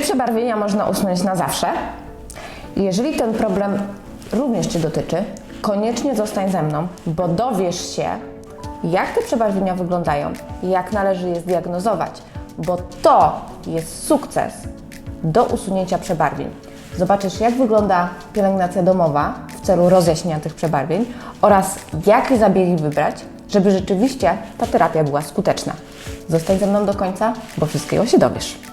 przebarwienia można usunąć na zawsze? Jeżeli ten problem również Cię dotyczy, koniecznie zostań ze mną, bo dowiesz się, jak te przebarwienia wyglądają, jak należy je zdiagnozować, bo to jest sukces do usunięcia przebarwień. Zobaczysz, jak wygląda pielęgnacja domowa w celu rozjaśnienia tych przebarwień oraz jakie zabiegi wybrać, żeby rzeczywiście ta terapia była skuteczna. Zostań ze mną do końca, bo wszystkiego się dowiesz.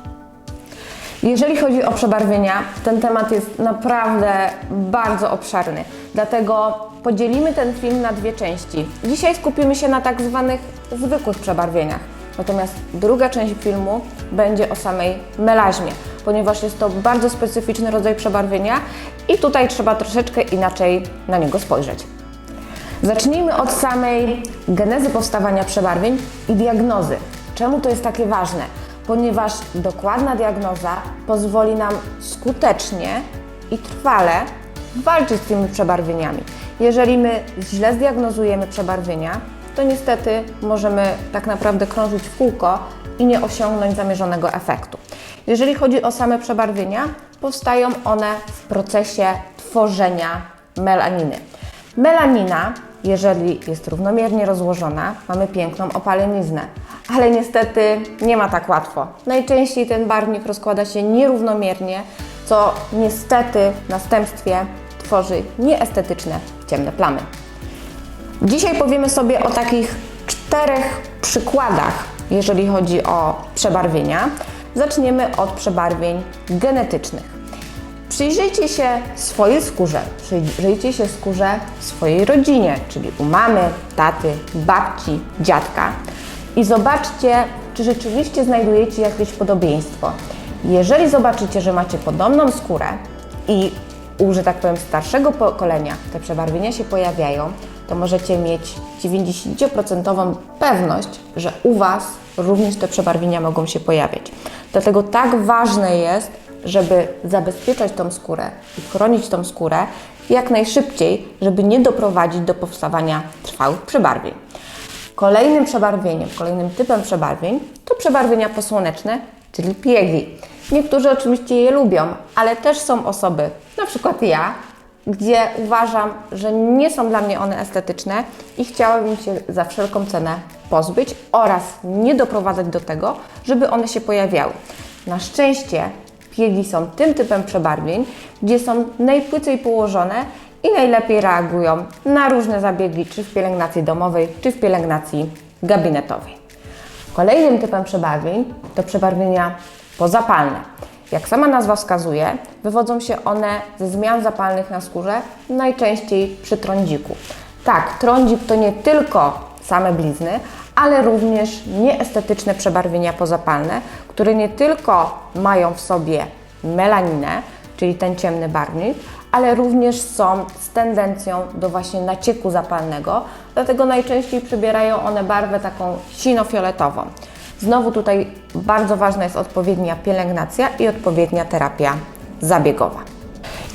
Jeżeli chodzi o przebarwienia, ten temat jest naprawdę bardzo obszerny. Dlatego podzielimy ten film na dwie części. Dzisiaj skupimy się na tak zwanych zwykłych przebarwieniach. Natomiast druga część filmu będzie o samej melaźmie, ponieważ jest to bardzo specyficzny rodzaj przebarwienia i tutaj trzeba troszeczkę inaczej na niego spojrzeć. Zacznijmy od samej genezy powstawania przebarwień i diagnozy. Czemu to jest takie ważne? Ponieważ dokładna diagnoza pozwoli nam skutecznie i trwale walczyć z tymi przebarwieniami. Jeżeli my źle zdiagnozujemy przebarwienia, to niestety możemy tak naprawdę krążyć w kółko i nie osiągnąć zamierzonego efektu. Jeżeli chodzi o same przebarwienia, powstają one w procesie tworzenia melaniny. Melanina, jeżeli jest równomiernie rozłożona, mamy piękną opaleniznę, ale niestety nie ma tak łatwo. Najczęściej ten barwnik rozkłada się nierównomiernie, co niestety w następstwie tworzy nieestetyczne ciemne plamy. Dzisiaj powiemy sobie o takich czterech przykładach, jeżeli chodzi o przebarwienia. Zaczniemy od przebarwień genetycznych. Przyjrzyjcie się swojej skórze, przyjrzyjcie się skórze swojej rodzinie, czyli u mamy, taty, babci, dziadka i zobaczcie, czy rzeczywiście znajdujecie jakieś podobieństwo. Jeżeli zobaczycie, że macie podobną skórę i u, że tak powiem, starszego pokolenia te przebarwienia się pojawiają, to możecie mieć 90% pewność, że u Was również te przebarwienia mogą się pojawiać. Dlatego tak ważne jest, żeby zabezpieczać tą skórę i chronić tą skórę jak najszybciej, żeby nie doprowadzić do powstawania trwałych przebarwień. Kolejnym przebarwieniem, kolejnym typem przebarwień to przebarwienia posłoneczne, czyli piegi. Niektórzy oczywiście je lubią, ale też są osoby, na przykład ja, gdzie uważam, że nie są dla mnie one estetyczne i chciałabym się za wszelką cenę pozbyć oraz nie doprowadzać do tego, żeby one się pojawiały. Na szczęście piegi są tym typem przebarwień, gdzie są najpłycej położone i najlepiej reagują na różne zabiegi, czy w pielęgnacji domowej, czy w pielęgnacji gabinetowej. Kolejnym typem przebarwień to przebarwienia pozapalne. Jak sama nazwa wskazuje, wywodzą się one ze zmian zapalnych na skórze, najczęściej przy trądziku. Tak, trądzik to nie tylko same blizny, ale również nieestetyczne przebarwienia pozapalne, które nie tylko mają w sobie melaninę, czyli ten ciemny barwnik, ale również są z tendencją do właśnie nacieku zapalnego, dlatego najczęściej przybierają one barwę taką sinofioletową. Znowu tutaj bardzo ważna jest odpowiednia pielęgnacja i odpowiednia terapia zabiegowa.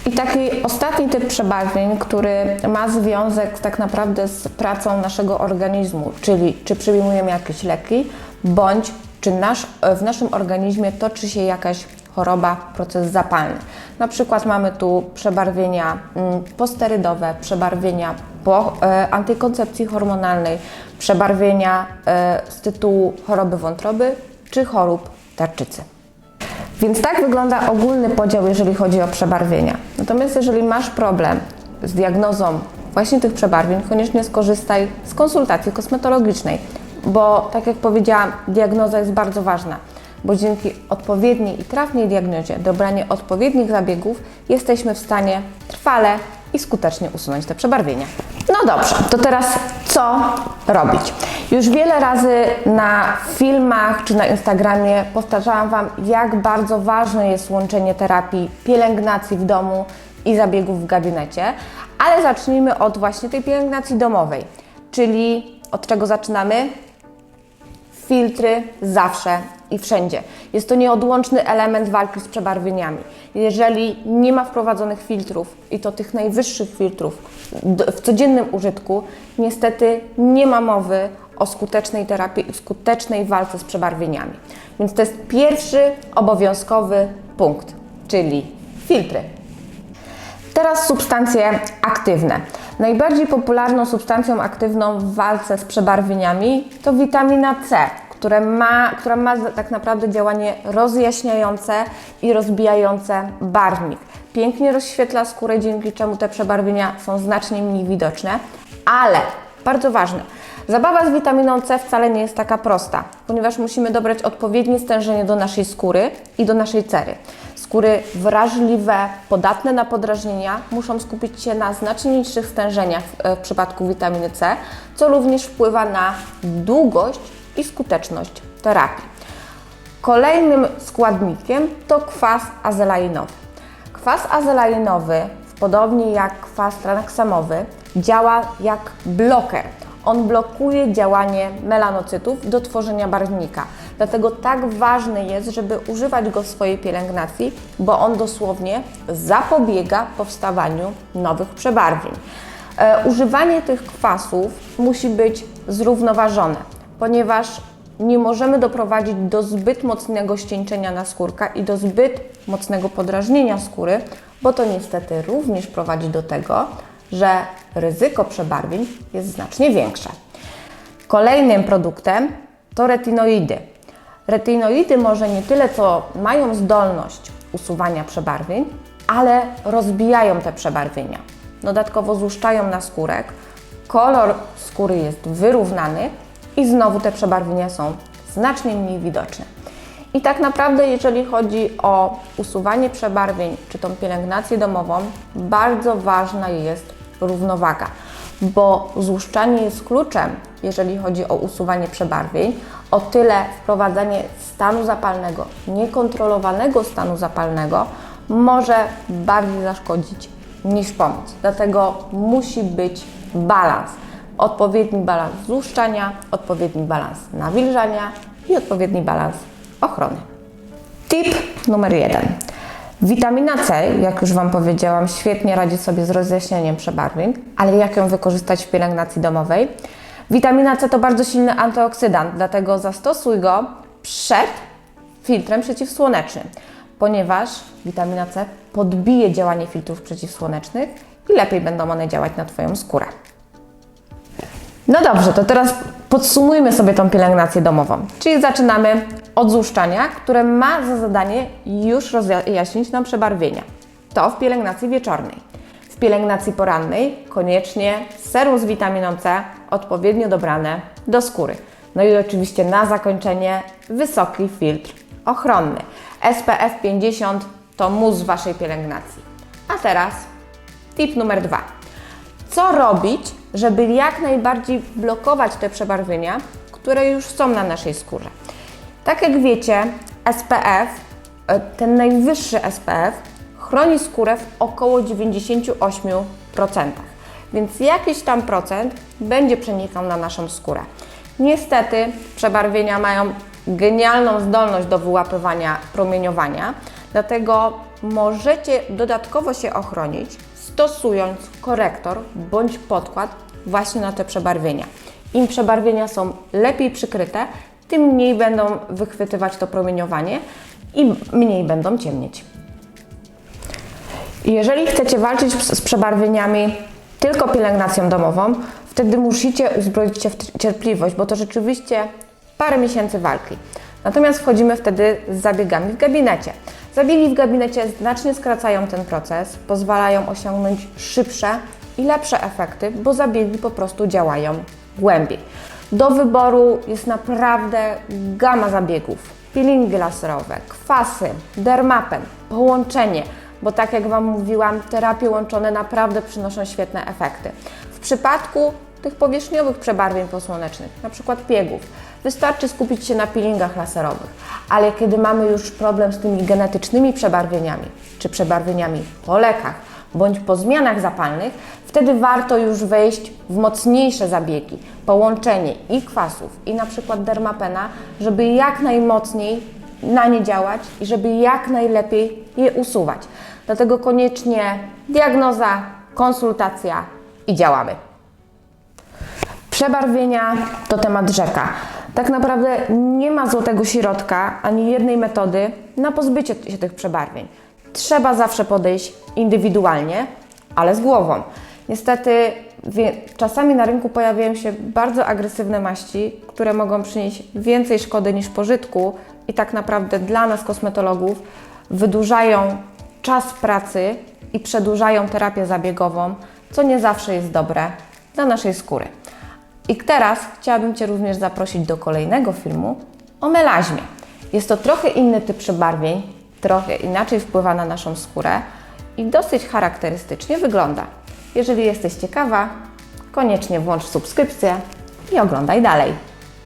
I taki ostatni typ przebarwień, który ma związek tak naprawdę z pracą naszego organizmu, czyli czy przyjmujemy jakieś leki, bądź czy nasz, w naszym organizmie toczy się jakaś choroba, proces zapalny. Na przykład mamy tu przebarwienia mm, posterydowe, przebarwienia po e, antykoncepcji hormonalnej, przebarwienia e, z tytułu choroby wątroby czy chorób tarczycy. Więc tak wygląda ogólny podział, jeżeli chodzi o przebarwienia. Natomiast jeżeli masz problem z diagnozą właśnie tych przebarwień, koniecznie skorzystaj z konsultacji kosmetologicznej, bo tak jak powiedziałam, diagnoza jest bardzo ważna, bo dzięki odpowiedniej i trafnej diagnozie, dobranie odpowiednich zabiegów, jesteśmy w stanie trwale i skutecznie usunąć te przebarwienia. No dobrze, to teraz co robić? Już wiele razy na filmach czy na Instagramie powtarzałam Wam, jak bardzo ważne jest łączenie terapii pielęgnacji w domu i zabiegów w gabinecie, ale zacznijmy od właśnie tej pielęgnacji domowej, czyli od czego zaczynamy? Filtry zawsze i wszędzie. Jest to nieodłączny element walki z przebarwieniami. Jeżeli nie ma wprowadzonych filtrów, i to tych najwyższych filtrów, w codziennym użytku, niestety nie ma mowy o skutecznej terapii skutecznej walce z przebarwieniami. Więc to jest pierwszy obowiązkowy punkt, czyli filtry. Teraz substancje aktywne. Najbardziej popularną substancją aktywną w walce z przebarwieniami to witamina C, które ma, która ma tak naprawdę działanie rozjaśniające i rozbijające barwnik. Pięknie rozświetla skórę, dzięki czemu te przebarwienia są znacznie mniej widoczne, ale bardzo ważne, zabawa z witaminą C wcale nie jest taka prosta, ponieważ musimy dobrać odpowiednie stężenie do naszej skóry i do naszej cery. Skóry wrażliwe, podatne na podrażnienia muszą skupić się na znacznie niższych stężeniach w, w przypadku witaminy C, co również wpływa na długość i skuteczność terapii. Kolejnym składnikiem to kwas azelainowy. Kwas azelainowy, podobnie jak kwas traneksamowy, działa jak bloker. On blokuje działanie melanocytów do tworzenia barwnika. Dlatego tak ważne jest, żeby używać go w swojej pielęgnacji, bo on dosłownie zapobiega powstawaniu nowych przebarwień. E, używanie tych kwasów musi być zrównoważone, ponieważ nie możemy doprowadzić do zbyt mocnego ścieńczenia naskórka i do zbyt mocnego podrażnienia skóry, bo to niestety również prowadzi do tego, że ryzyko przebarwień jest znacznie większe. Kolejnym produktem to retinoidy. Retinoidy może nie tyle co mają zdolność usuwania przebarwień, ale rozbijają te przebarwienia. Dodatkowo złuszczają naskórek, kolor skóry jest wyrównany i znowu te przebarwienia są znacznie mniej widoczne. I tak naprawdę, jeżeli chodzi o usuwanie przebarwień czy tą pielęgnację domową, bardzo ważna jest równowaga, bo złuszczanie jest kluczem, jeżeli chodzi o usuwanie przebarwień. O tyle wprowadzanie stanu zapalnego, niekontrolowanego stanu zapalnego może bardziej zaszkodzić niż pomóc. Dlatego musi być balans. Odpowiedni balans złuszczania, odpowiedni balans nawilżania i odpowiedni balans ochrony. Tip numer jeden. Witamina C, jak już Wam powiedziałam, świetnie radzi sobie z rozjaśnieniem przebarwień, ale jak ją wykorzystać w pielęgnacji domowej? Witamina C to bardzo silny antyoksydant, dlatego zastosuj go przed filtrem przeciwsłonecznym, ponieważ witamina C podbije działanie filtrów przeciwsłonecznych i lepiej będą one działać na Twoją skórę. No dobrze, to teraz podsumujmy sobie tą pielęgnację domową. Czyli zaczynamy od złuszczania, które ma za zadanie już rozjaśnić nam przebarwienia. To w pielęgnacji wieczornej. W pielęgnacji porannej koniecznie serum z witaminą C odpowiednio dobrane do skóry. No i oczywiście na zakończenie wysoki filtr ochronny. SPF 50 to mus Waszej pielęgnacji. A teraz tip numer dwa. Co robić, żeby jak najbardziej blokować te przebarwienia, które już są na naszej skórze? Tak jak wiecie, SPF, e, ten najwyższy SPF, chroni skórę w około 98%, więc jakiś tam procent będzie przenikał na naszą skórę. Niestety przebarwienia mają genialną zdolność do wyłapywania promieniowania, dlatego możecie dodatkowo się ochronić stosując korektor bądź podkład właśnie na te przebarwienia. Im przebarwienia są lepiej przykryte, tym mniej będą wychwytywać to promieniowanie i mniej będą ciemnieć. Jeżeli chcecie walczyć z przebarwieniami tylko pielęgnacją domową, wtedy musicie uzbroić się w cierpliwość, bo to rzeczywiście parę miesięcy walki. Natomiast wchodzimy wtedy z zabiegami w gabinecie. Zabiegi w gabinecie znacznie skracają ten proces, pozwalają osiągnąć szybsze i lepsze efekty, bo zabiegi po prostu działają głębiej. Do wyboru jest naprawdę gama zabiegów. Peelingi laserowe, kwasy, dermapen, połączenie, bo tak jak Wam mówiłam, terapie łączone naprawdę przynoszą świetne efekty. W przypadku tych powierzchniowych przebarwień posłonecznych, przykład piegów, wystarczy skupić się na peelingach laserowych, ale kiedy mamy już problem z tymi genetycznymi przebarwieniami, czy przebarwieniami po lekach, bądź po zmianach zapalnych, wtedy warto już wejść w mocniejsze zabiegi, połączenie i kwasów, i na przykład dermapena, żeby jak najmocniej na nie działać i żeby jak najlepiej je usuwać. Dlatego koniecznie diagnoza, konsultacja i działamy. Przebarwienia to temat rzeka. Tak naprawdę nie ma złotego środka ani jednej metody na pozbycie się tych przebarwień. Trzeba zawsze podejść indywidualnie, ale z głową. Niestety czasami na rynku pojawiają się bardzo agresywne maści, które mogą przynieść więcej szkody niż pożytku i tak naprawdę dla nas kosmetologów wydłużają czas pracy i przedłużają terapię zabiegową, co nie zawsze jest dobre dla naszej skóry. I teraz chciałabym Cię również zaprosić do kolejnego filmu o melaźmie. Jest to trochę inny typ przebarwień, trochę inaczej wpływa na naszą skórę i dosyć charakterystycznie wygląda. Jeżeli jesteś ciekawa, koniecznie włącz subskrypcję i oglądaj dalej.